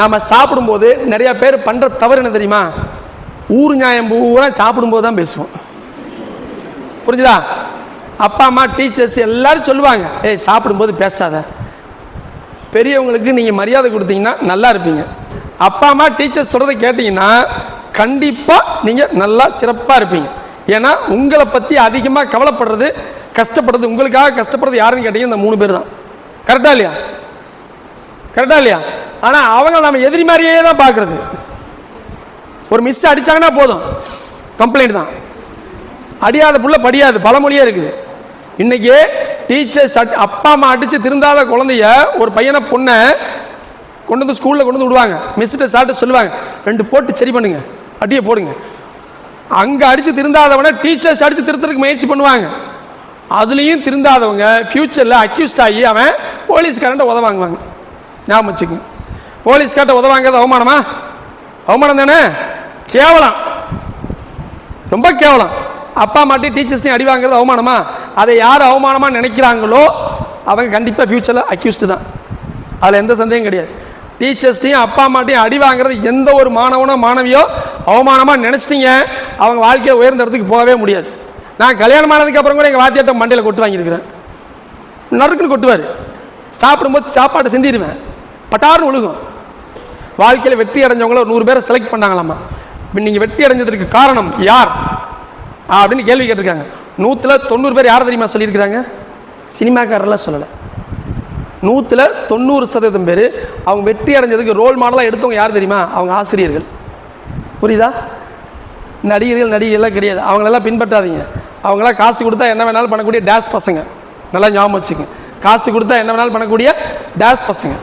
நாம் சாப்பிடும்போது நிறையா பேர் பண்ணுற தவறு என்ன தெரியுமா? ஊர் நியாயம் பூரா சாப்பிடும்போது தான் பேசுவோம். புரிஞ்சுதா? அப்பா அம்மா டீச்சர்ஸ் எல்லாரும் சொல்லுவாங்க ஏய் சாப்பிடும்போது பேசாத. பெரியவங்களுக்கு நீங்கள் மரியாதை கொடுத்தீங்கன்னா நல்லா இருப்பீங்க. அப்பா அம்மா டீச்சர்ஸ் சொல்கிறத கேட்டிங்கன்னா கண்டிப்பாக நீங்கள் நல்லா சிறப்பாக இருப்பீங்க. ஏன்னா உங்களை பற்றி அதிகமாக கவலைப்படுறது கஷ்டப்படுறது உங்களுக்காக கஷ்டப்படுறது யாருன்னு கேட்டீங்க இந்த மூணு பேர் தான். கரெக்டாக இல்லையா? கரெக்டாக இல்லையா? ஆனால் அவங்க நம்ம எதிரி மாதிரியே தான் பார்க்குறது. ஒரு மிஸ் அடிச்சாங்கன்னா போதும். கம்ப்ளைண்ட் தான். அடியாத புள்ள படியாது. பழமொழியே இருக்குது. இன்னைக்கு டீச்சர்ஸ் அப்பா அம்மா அடித்து திருந்தாத குழந்தைய ஒரு பையனை பொண்ணை கொண்டு வந்து ஸ்கூலில் கொண்டு வந்து விடுவாங்க. மிஸ்கிட்ட சாப்பிட்டு சொல்லுவாங்க. ரெண்டு போட்டு சரி பண்ணுங்க. அடியை போடுங்க. அங்கே அடித்து திருந்தாதவனை டீச்சர்ஸ் அடித்து திருத்தறதுக்கு முயற்சி பண்ணுவாங்க. அதுலேயும் திருந்தாதவங்க ஃப்யூச்சரில் அக்யூஸ்ட் ஆகி அவன் போலீஸ்காரன்ட்ட உதவாங்குவாங்க. ஞாபகம் வச்சுக்கோங்க. போலீஸ்கார்ட்ட உத வாங்குறது அவமானமா? அவமானம் தானே? கேவலம். ரொம்ப கேவலம். அப்பா அம்மாட்டி டீச்சர்ஸையும் அடி வாங்குறது அவமானமா? அதை யார் அவமானமாக நினைக்கிறாங்களோ அவங்க கண்டிப்பாக ஃப்யூச்சரில் அக்யூஸ்டு தான். அதில் எந்த சந்தேகம் கிடையாது. டீச்சர்ஸ்டையும் அப்பா அம்மாட்டையும் அடி வாங்குறது எந்த ஒரு மாணவனோ மாணவியோ அவமானமாக நினச்சிட்டீங்க அவங்க வாழ்க்கையை உயர்ந்த இடத்துக்கு போகவே முடியாது. நான் கல்யாணம் ஆனதுக்கு அப்புறம் கூட எங்கள் வாத்தியாட்ட மண்டையில் கொட்டு வாங்கியிருக்கிறேன். நறுக்குன்னு கொட்டுவார். சாப்பிடும்போது சாப்பாடு செஞ்சிடுவேன் பட்டாருன்னு ஒழுகும் வாழ்க்கையில் வெற்றி அடைஞ்சவங்கள ஒரு நூறு பேரை செலக்ட் பண்ணாங்களாமா? இப்போ நீங்கள் வெற்றி அடைஞ்சதுக்கு காரணம் யார்? அப்படின்னு கேள்வி கேட்டிருக்காங்க. நூற்றில் தொண்ணூறு பேர் யார் தெரியுமா சொல்லியிருக்கிறாங்க? சினிமாக்காரெல்லாம் சொல்லலை. நூற்றில் தொண்ணூறு சதவீதம் பேர் அவங்க வெற்றி அடைஞ்சதுக்கு ரோல் மாடலாக எடுத்தவங்க யார் தெரியுமா? அவங்க ஆசிரியர்கள். புரியுதா? நடிகர்கள் நடிகைகள்லாம் கிடையாது. அவங்களெல்லாம் பின்பற்றாதீங்க. அவங்களாம் காசு கொடுத்தா என்ன வேணாலும் பண்ணக்கூடிய டேஸ் பசங்க. நல்லா ஞாபகம் வச்சுக்கோங்க. காசு கொடுத்தா என்ன வேணாலும் பண்ணக்கூடிய டேஸ் பசங்க.